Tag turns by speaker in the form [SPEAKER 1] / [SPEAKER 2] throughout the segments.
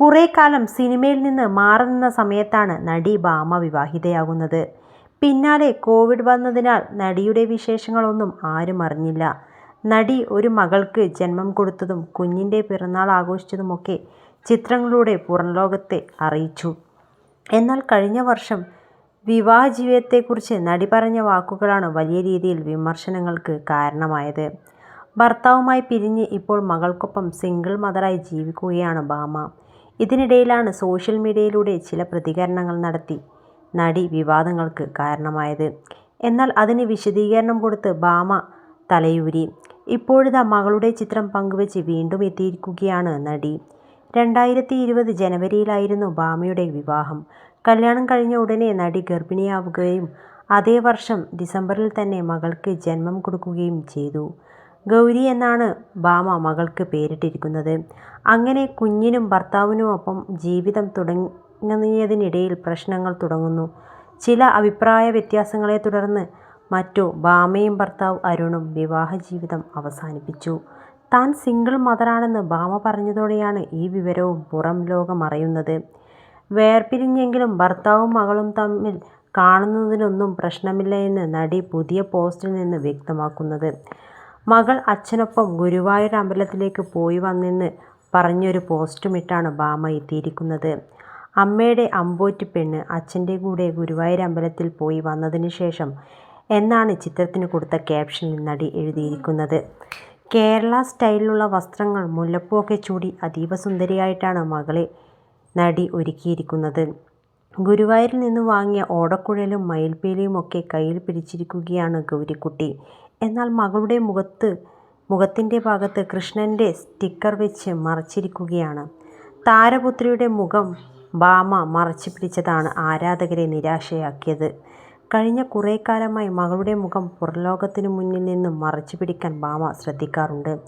[SPEAKER 1] കുറേ കാലം സിനിമയിൽ നിന്ന് മാറി നിന്ന സമയത്താണ് നടി ഭാമ വിവാഹിതയാകുന്നത്. പിന്നാലെ കോവിഡ് വന്നതിനാൽ നടിയുടെ വിശേഷങ്ങളൊന്നും ആരും അറിഞ്ഞില്ല. നടി ഒരു മകൾക്ക് ജന്മം കൊടുത്തതും കുഞ്ഞിന്റെ പിറന്നാൾ ആഘോഷിച്ചതുമൊക്കെ ചിത്രങ്ങളിലൂടെ പുറംലോകത്തെ അറിയിച്ചു. എന്നാൽ കഴിഞ്ഞ വർഷം വിവാഹ ജീവിതത്തെക്കുറിച്ച് നടി പറഞ്ഞ വാക്കുകളാണ് വലിയ രീതിയിൽ വിമർശനങ്ങൾക്ക് കാരണമായത്. ഭർത്താവുമായി പിരിഞ്ഞ് ഇപ്പോൾ മകൾക്കൊപ്പം സിംഗിൾ മദറായി ജീവിക്കുകയാണ് ഭാമ. ഇതിനിടയിലാണ് സോഷ്യൽ മീഡിയയിലൂടെ ചില പ്രതികരണങ്ങൾ നടത്തി നടി വിവാദങ്ങൾക്ക് കാരണമായത്. എന്നാൽ അതിന് വിശദീകരണം കൊടുത്ത് ഭാമ തലയൂരി. ഇപ്പോഴിതാ മകളുടെ ചിത്രം പങ്കുവച്ച് വീണ്ടും എത്തിയിരിക്കുകയാണ് നടി. രണ്ടായിരത്തി ഇരുപത് ജനുവരിയിലായിരുന്നു ഭാമയുടെ വിവാഹം. കല്യാണം കഴിഞ്ഞ ഉടനെ നടി ഗർഭിണിയാവുകയും അതേ വർഷം ഡിസംബറിൽ തന്നെ മകൾക്ക് ജന്മം കൊടുക്കുകയും ചെയ്തു. ഗൗരി എന്നാണ് ഭാമ മകൾക്ക് പേരിട്ടിരിക്കുന്നത്. അങ്ങനെ കുഞ്ഞിനും ഭർത്താവിനുമൊപ്പം ജീവിതം തുടങ്ങിയതിനിടയിൽ പ്രശ്നങ്ങൾ തുടങ്ങുന്നു. ചില അഭിപ്രായ വ്യത്യാസങ്ങളെ തുടർന്ന് മറ്റു ഭാമയും ഭർത്താവ് അരുണും വിവാഹ ജീവിതം അവസാനിപ്പിച്ചു. താൻ സിംഗിൾ മദറാണെന്ന് ഭാമ പറഞ്ഞതോടെയാണ് ഈ വിവരവും പുറം ലോകം അറിയുന്നത് വേർപിരിഞ്ഞെങ്കിലും ഭർത്താവും മകളും തമ്മിൽ കാണുന്നതിനൊന്നും പ്രശ്നമില്ല എന്ന് നടി പുതിയ പോസ്റ്റിൽ നിന്ന് വ്യക്തമാക്കുന്നത്. മകൾ അച്ഛനൊപ്പം ഗുരുവായൂർ അമ്പലത്തിലേക്ക് പോയി വന്നെന്ന് പറഞ്ഞൊരു പോസ്റ്റുമിട്ടാണ് ഭാമ എത്തിയിരിക്കുന്നത്. അമ്മയുടെ അമ്പോറ്റി പെണ്ണ് അച്ഛന്റെ കൂടെ ഗുരുവായൂർ അമ്പലത്തിൽ പോയി വന്നതിന് ശേഷം എന്നാണ് ചിത്രത്തിന് കൊടുത്ത ക്യാപ്ഷനിൽ നടി എഴുതിയിരിക്കുന്നത്. കേരള സ്റ്റൈലിലുള്ള വസ്ത്രങ്ങൾ മുല്ലപ്പൂവൊക്കെ ചൂടി അതീവ സുന്ദരിയായിട്ടാണ് മകളെ നടി ഒരുക്കിയിരിക്കുന്നത്. ഗുരുവായൂരിൽ നിന്ന് വാങ്ങിയ ഓടക്കുഴലും മയിൽപ്പീലിയുമൊക്കെ കയ്യിൽ പിടിച്ചിരിക്കുകയാണ് ഗൗരിക്കുട്ടി. എന്നാൽ മകളുടെ മുഖത്ത് മുഖത്തിന്റെ ഭാഗത്ത് കൃഷ്ണന്റെ സ്റ്റിക്കർ വെച്ച് മറച്ചിരിക്കുകയാണ്. താരപുത്രിയുടെ മുഖം ഭാമ മറച്ചു പിടിച്ചതാണ് ആരാധകരെ നിരാശയാക്കിയത്. കഴിഞ്ഞ കുറേ കാലമായി മകളുടെ മുഖം പുറലോകത്തിന് മുന്നിൽ നിന്നും മറച്ചു പിടിക്കാൻ ഭാമ ശ്രദ്ധിക്കാറുണ്ട്.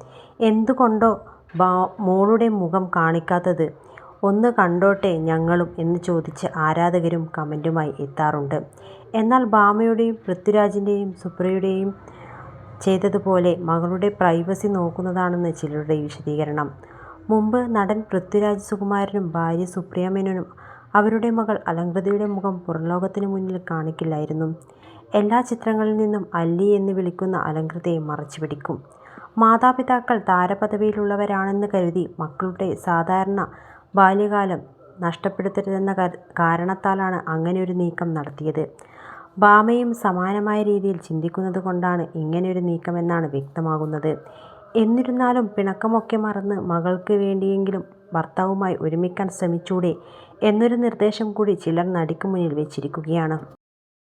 [SPEAKER 1] എന്തുകൊണ്ടോ ബാ മോളുടെ മുഖം കാണിക്കാത്തത് ഒന്ന് കണ്ടോട്ടെ ഞങ്ങളും എന്ന് ചോദിച്ച് ആരാധകരും കമന്റുമായി എത്താറുണ്ട്. എന്നാൽ ഭാമയുടെയും പൃഥ്വിരാജിന്റെയും സുപ്രിയയുടെയും ചെയ്തതുപോലെ മകളുടെ പ്രൈവസി നോക്കുന്നതാണെന്ന് ചിലരുടെ വിശദീകരണം. മുമ്പ് നടൻ പൃഥ്വിരാജ് സുകുമാരനും ഭാര്യ സുപ്രിയ മേനോനും അവരുടെ മകൾ അലങ്കൃതയുടെ മുഖം പുറംലോകത്തിന് മുന്നിൽ കാണിക്കില്ലായിരുന്നു. എല്ലാ ചിത്രങ്ങളിൽ നിന്നും അല്ലി എന്ന് വിളിക്കുന്ന അലങ്കൃതയെ മറച്ചുപിടിക്കും. മാതാപിതാക്കൾ താരപദവിയിലുള്ളവരാണെന്ന് കരുതി മക്കളുടെ സാധാരണ ബാല്യകാലം നഷ്ടപ്പെടുത്തരുതെന്ന കാരണത്താലാണ് അങ്ങനെയൊരു നീക്കം നടത്തിയത്. ഭാമയും സമാനമായ രീതിയിൽ ചിന്തിക്കുന്നത് കൊണ്ടാണ് ഇങ്ങനെയൊരു നീക്കമെന്നാണ് വ്യക്തമാകുന്നത്. എന്നിരുന്നാലും പിണക്കമൊക്കെ മറന്ന് മകൾക്ക് വേണ്ടിയെങ്കിലും ഭർത്താവുമായി ഒരുമിക്കാൻ ശ്രമിച്ചൂടെ എന്നൊരു നിർദ്ദേശം കൂടി ചിലർ നടിക്ക് മുന്നിൽ വെച്ചിരിക്കുകയാണ്.